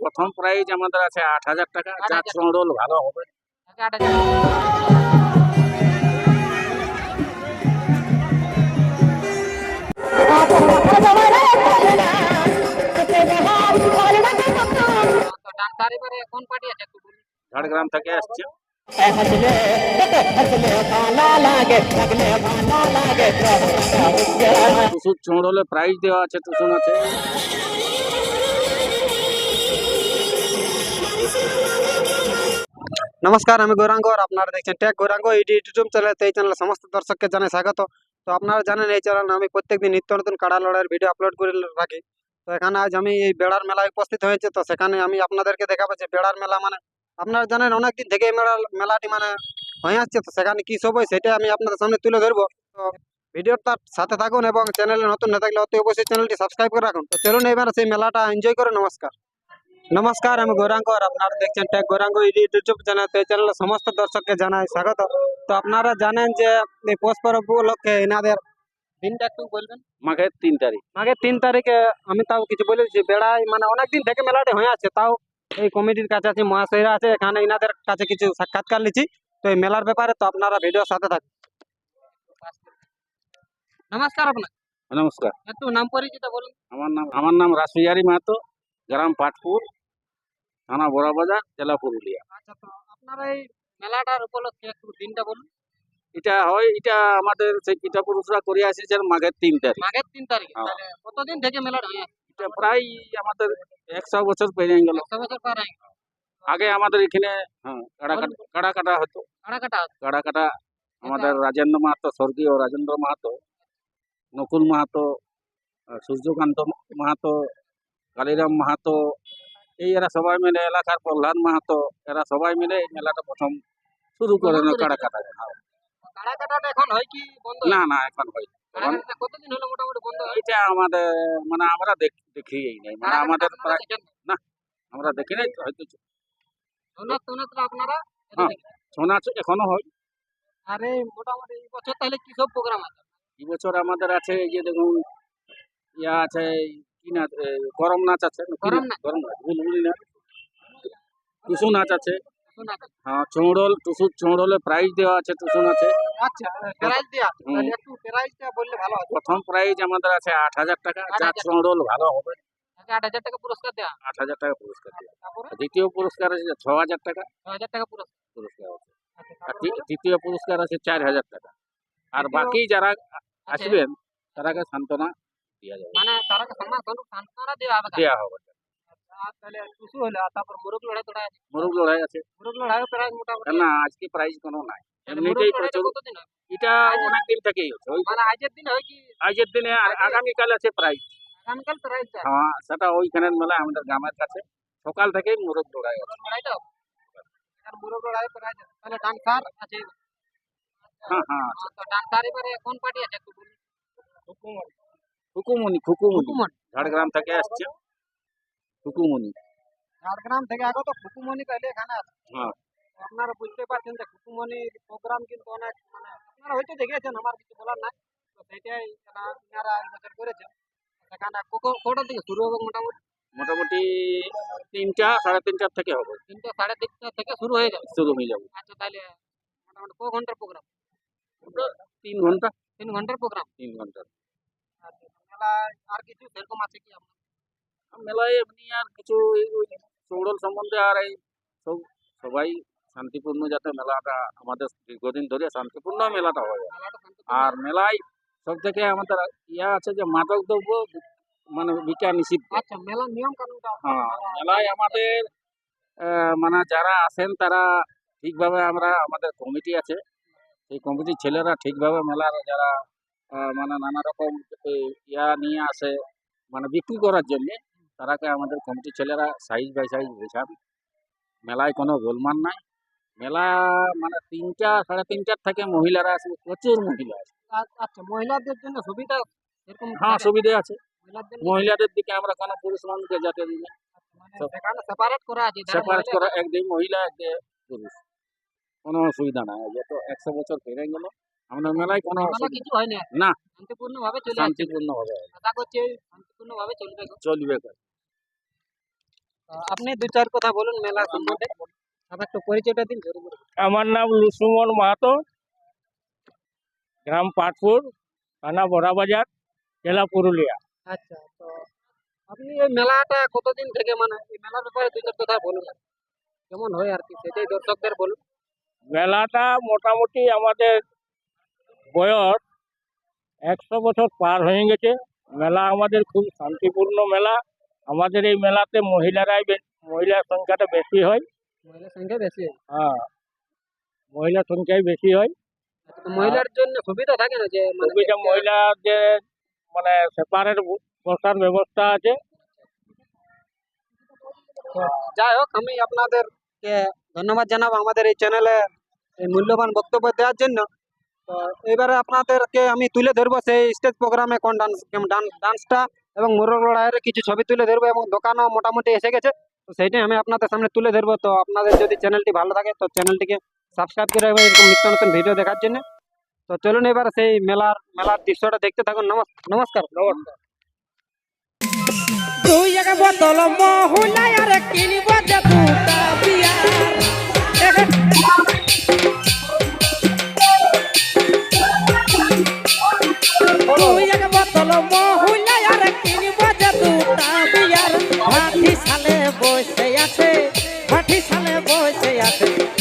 প্রথম প্রাইজ আমাদের আছে আট হাজার টাকা যা হাজার। ভালো হবে আচ্ছা, ঝাড়গ্রাম থেকে আসছে টুসু চড়লে প্রাইজ দেওয়া আছে টুসুন আছে নমস্কার, আমি গৌরাঙ্গ আর আপনারা দেখছেন ট্যাগ গৌরাঙ্গ এই ইউটিউব চ্যানেল এই চ্যানেলে সমস্ত দর্শককে জানাই স্বাগত। তো আপনারা জানেন এই চ্যানেল আমি প্রত্যেকদিন নিত্য নতুন কাড়া লড়াইয়ের ভিডিও আপলোড করে রাখি তো এখানে আজ আমি এই বেড়ার মেলায় উপস্থিত হয়েছে। তো সেখানে আমি আপনাদেরকে দেখাবো যে বেড়ার মেলা মানে আপনারা জানেন অনেকদিন থেকে এই মেলা মেলাটি মানে হয়ে আসছে। তো সেখানে কি সব হয় সেটাই আমি আপনাদের সামনে তুলে ধরবো। তো ভিডিওটার সাথে থাকুন এবং চ্যানেলে নতুন না থাকলে অতি অবশ্যই চ্যানেলটি সাবস্ক্রাইব করে রাখুন। তো চলুন এবার সেই মেলাটা এনজয় করে নমস্কার। নমস্কার আমি গৌরাঙ্গ আর আপনারা দেখছেন ট্যাগ গৌরাঙ্গ ইউটিউব চ্যানেল তো এই চ্যানেলের সমস্ত দর্শককে জানাই স্বাগত তো আপনারা জানেন যে এই পৌষ পরব উপলক্ষে এনাদের দিনটা একটু বলবেন মাঘের তিন তারিখ আগে তিন তারিখে আমি তাও কিছু বলেছি বেড়াই মানে অনেকদিন থেকে মেলাটা হয়ে আছে তাও এই কমিটির কাছে আছে মহাশয়রা আছে এখানে এনাদের কাছে কিছু সাক্ষাৎকার নিচ্ছি তো এই মেলার ব্যাপারে তো আপনারা ভিডিওর সাথে থাকুন নমস্কার আপনার নমস্কার একটু নাম পরিচিত বলুন আমার নাম আমার নাম রাসবিহারী মাহাতো গ্রাম পাটপুর থানা বড়া বাজার জেলা পুরুলিয়া। আচ্ছা তো আপনার এই মেলাটার উপলক্ষে একটু দিনটা বলুন। এটা হয় এটা আমাদের সেই পিতা পুরুষরা করে আসেছেন মাঘের তিন তারিখ। মাঘের তিন তারিখে হ্যাঁ। কতদিন থেকে মেলাটা হয়ে? এটা প্রায় আমাদের একশো বছর পেরিয়ে গেল। একশো বছর পার হয়ে গেল। আগে আমাদের এখানে হ্যাঁ কাটা কাটা হতো। কাটা কাটা কাটা আমাদের রাজেন্দ্র মাহাতো স্বর্গীয় রাজেন্দ্র মাহাতো নকুল মাহাতো সূর্যকান্ত মাহাতো কালীরাম মাহাতো এই এরা সবাই মিলে এলাকার প্রহ্লাদ মাহাতো এরা সবাই মিলে এই মেলাটা প্রথম শুরু করে কাড়া। কাটা হ্যাঁ। এখন হয় কি বন্ধ না না এখন হয় কাটা কাটাটা কতদিন হলো মোটামুটি বন্ধ এটা আমাদের মানে আমরা দেখ- নাই। মানে আমাদের প্রায় আমরা দেখি নাই হয়তো হ্যাঁ। এখনও হয়। আর মোটামুটি এই বছর তাহলে কি সব প্রোগ্রাম আছে? এই বছর আমাদের আছে এই যে দেখুন ইয়া আছে কি নাচ এ, করম নাচ আছে? করম নাচ? টুসু নাচ আছে। হ্যাঁ টুসু প্রাইজ দেওয়া আছে টুসু নাচে। আচ্ছা হয় প্রথম প্রাইজ আমাদের আছে আট হাজার টাকা। যা। ভালো হবে। আচ্ছা, আট হাজার টাকা পুরস্কার দেওয়া আট হাজার টাকা পুরস্কার দেওয়া দ্বিতীয় পুরস্কার আছে ছ হাজার টাকা। ছ হাজার টাকা পুরস্কার। আছে। আচ্ছা, আর তৃতীয় পুরস্কার আছে চার হাজার টাকা। আর বাকি যারা আসবেন তারাকে সান্ত্বনা? দেওয়া যাবে মানে তারা সম্মান সান্ত্বনা দেওয়া হবে দেওয়া হবে আচ্ছা, তাহলে টুসু হলো তারপর মোরগ লড়াই তোড়াই আছে মুরগ লড়াই আছে মোরগ লড়াইও প্রাইজ মোটামুটি না আজকে প্রাইজ কোনো নাই এমনিতেই প্রচুর এটা অনেক দিন থেকেই হচ্ছে মানে আজকের দিন হয় কি আজকের দিনে আর আগামীকাল আছে প্রাইজ আগামীকাল প্রাইজ হ্যাঁ সেটা ওইখানের মেলা আমাদের গ্রামের কাছে সকাল থেকেই মুরগ লড়াই আছে লড়াইটা? আর মোরগ লড়াই প্রাইজ তাহলে ডান্সার আছে হ্যাঁ হ্যাঁ তো ডান্সার এবারে কোন পার্টি আছে একটু বলুন খুকুমনি হুকুমন ঝাড়গ্রাম থেকে আসছে। খুকুমনি। ঝাড়গ্রাম থেকে আগত ফুকুমনি তাহলে এখানে আছে? হ্যাঁ। আপনারা বুঝতে পারছেন যে ফুকুমনির প্রোগ্রাম কিন্তু অনেক মানে আপনারা হয়তো দেখেছেন আমার কিছু বলার নাই। তো সেটাই এনারা এই বছর করেছেন সেখানে কটার দিকে শুরু হবে মোটামুটি? মোটামুটি তিনটা সাড়ে তিনটার থেকে হবে। তিনটে সাড়ে তিনটা থেকে শুরু হয়ে যাবে? শুরু হয়ে যাবে। আচ্ছা তাহলে মোটামুটি ক ঘণ্টার প্রোগ্রাম তিন ঘণ্টা। তিন ঘণ্টার প্রোগ্রাম তিন ঘণ্টা আচ্ছা মেলায় আর কিছু সেরকম আছে কি মেলায় এমনি আর কিছু চৌড়ল সম্বন্ধে আর এই সব সবাই শান্তিপূর্ণ যাতে মেলাটা আমাদের দীর্ঘদিন ধরে শান্তিপূর্ণ মেলাটা হয়। আর মেলায় সব থেকে আমাদের ইয়া আছে যে মাদক দ্রব্য মানে বিকা নিষিদ্ধ। আচ্ছা মেলার নিয়ম কানুনটা হ্যাঁ মেলায় আমাদের মানে যারা আসেন তারা ঠিকভাবে আমরা আমাদের কমিটি আছে। সেই কমিটির ছেলেরা ঠিকভাবে মেলার যারা মানে নানা রকম ইয়া নিয়ে আসে মানে বিক্রি করার জন্য। তারাকে আমাদের কমিটির ছেলেরা সাইজ বাই সাইজ বেছান মেলায় কোনো গোলমাল নাই। মেলা মানে তিনটা সাড়ে তিনটার থেকে মহিলারা আসে প্রচুর মহিলা আছে আচ্ছা মহিলাদের জন্য সুবিধা এরকম হ্যাঁ? সুবিধা আছে। মহিলাদের দিকে আমরা কোনো পুরুষ মানুষকে যাতে দিই না। মানে সব- সেখানে সেপারেট করা আছে সেপারেট মহিলা- করা একদিন মহিলা একদিন পুরুষ। কোনো অসুবিধা নাই যত একশো বছর পেরে গেল আমাদের মেলায় কোনো কিছু হয় না। না। শান্তিপূর্ণ ভাবে চলে আসছে। শান্তিপূর্ণ হবে আশা করছি শান্তিপূর্ণ ভাবে চলবে চলবে আপনি দু চার কথা বলুন মেলা সম্বন্ধে। আমার একটু পরিচয়টা দিন। আমার নাম লুসুমন মাহাতো। গ্রাম পাটপুর থানা বড়াবাজার জেলা পুরুলিয়া। আচ্ছা তো আপনি এই মেলাটা কতদিন থেকে মানে এই মেলার ব্যাপারে দু চার কথা বলুন কেমন হয় আর কি? সেটাই দর্শকদের বলুন। মেলাটা মোটামুটি আমাদের বয়স একশো বছর পার হয়ে গেছে। মেলা আমাদের খুব শান্তিপূর্ণ মেলা। আমাদের এই মেলাতে মহিলারাই মহিলার সংখ্যাটা বেশি হয়। মহিলার সংখ্যা বেশি হ্যাঁ? মহিলার সংখ্যাই বেশি হয়। আচ্ছা, মহিলার জন্য সুবিধা থাকে না যে মানে সুবিধা দেখতে- মহিলাদের মানে সেপারেট বসার ব্যবস্থা আছে। যাই হোক আমি আপনাদেরকে ধন্যবাদ জানাব আমাদের এই চ্যানেলে এই মূল্যবান বক্তব্য দেওয়ার জন্য। এবারে আপনাদেরকে আমি তুলে ধরবো সেই স্টেজ প্রোগ্রামে কোন ডান্স ডান্সটা এবং মোরগ লড়াইয়ের কিছু ছবি তুলে ধরবো এবং দোকানও মোটামুটি এসে গেছে। তো সেইটাই আমি আপনাদের সামনে তুলে ধরবো। তো আপনাদের যদি চ্যানেলটি ভালো থাকে, তো চ্যানেলটিকে সাবস্ক্রাইব করে রাখবেন এরকম নিত্য নতুন ভিডিও দেখার জন্য। তো চলুন এবার সেই মেলার মেলার দৃশ্যটা দেখতে থাকুন। নমস্কার নমস্কার।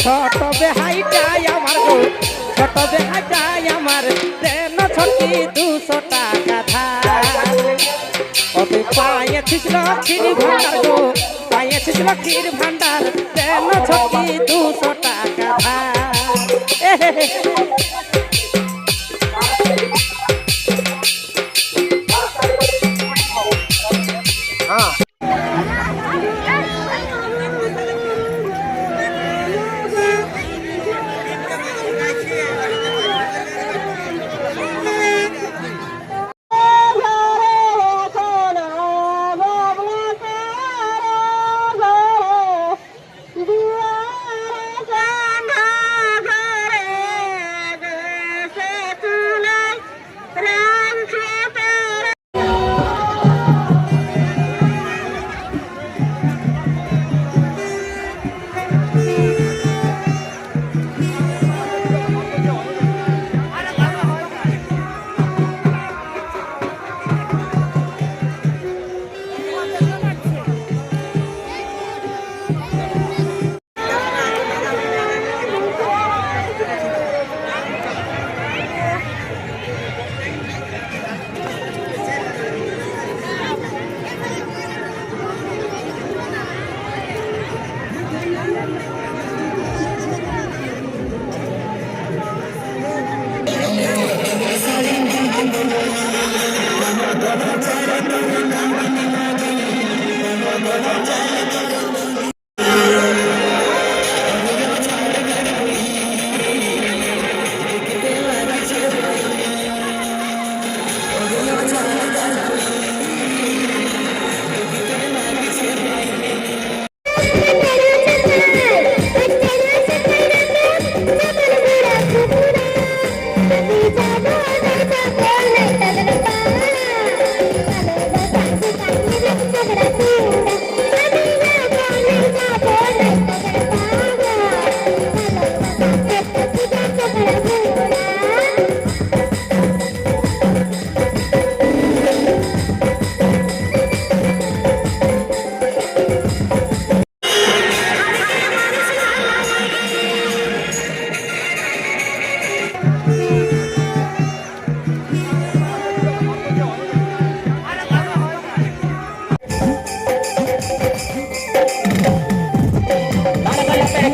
ছোট বেহাইটাই আমার গো ছোট বেহাইটাই আমার দেন ছটি দুশো টাকা ধার। কবে পাইয়েছিস লক্ষ্মীর ভান্ডার গো পাইয়েছিস লক্ষ্মীর ভান্ডার দেন ছটি দুশো টাকা ধার।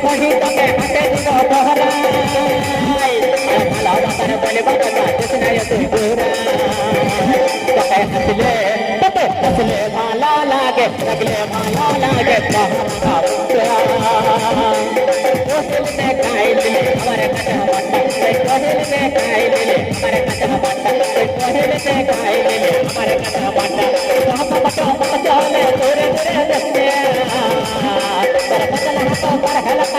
वही तो के फटे तो दोहराए भला बापर बोले बाबा जिसने ये तू पूरा तो के हसले तो के हसले भाला लागे लगले भाला लागे महारा उसल में काई ले हमारे कटा बट्टा से कोहिल में काई ले हमारे कटा बट्टा से कोहिल में काई ले हमारे कटा बट्टा हम बच्चा बच्चा ले तोरे तोरे दस्ते पर बदला तो पर हलका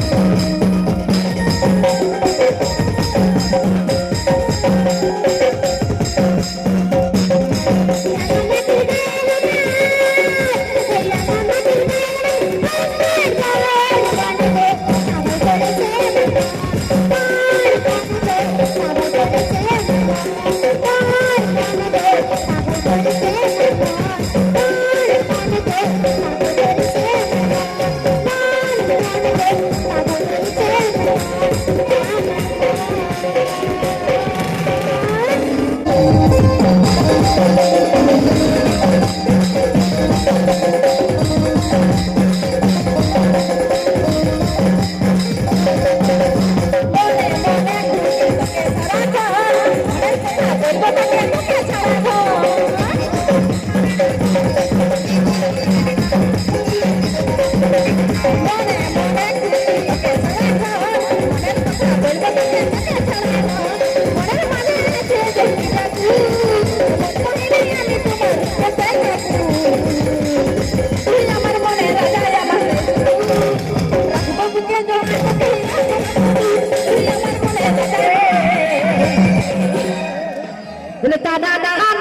Oh,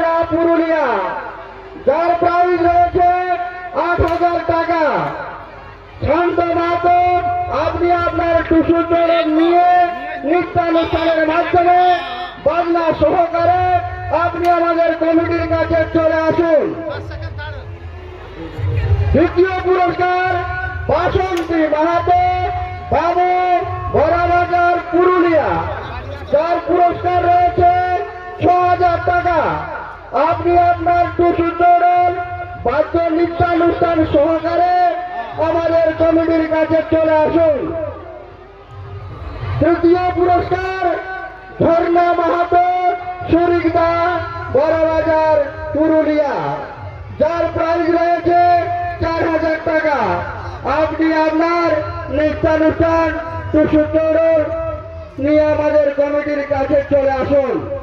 তামরা পুরুলিয়া, যার প্রাইজ রয়েছে আট হাজার টাকা। শান্ত মাহাতো, আপনি আপনার টুসু চড়ক নিয়ে নৃত্যানুষ্ঠানের মাধ্যমে বাংলা সহকারে আপনি আমাদের কমিটির কাছে চলে আসুন। দ্বিতীয় পুরস্কার বাসন্তী মাহাতো, বাবু বড়াবাজার পুরুলিয়া। যার পুরস্কার রয়েছে ছ হাজার টাকা। আপনি আপনার টুসু চড়ন বাদ্য নৃত্যানুষ্ঠান সহকারে আমাদের কমিটির কাছে চলে আসুন। তৃতীয় পুরস্কার ঝর্ণা মাহাতো শরিকদা বড়বাজার, পুরুলিয়া। যার প্রাইজ রয়েছে চার হাজার টাকা। আপনি আপনার নৃত্যানুষ্ঠান, টুসু নিয়ে আমাদের কমিটির কাছে চলে আসুন।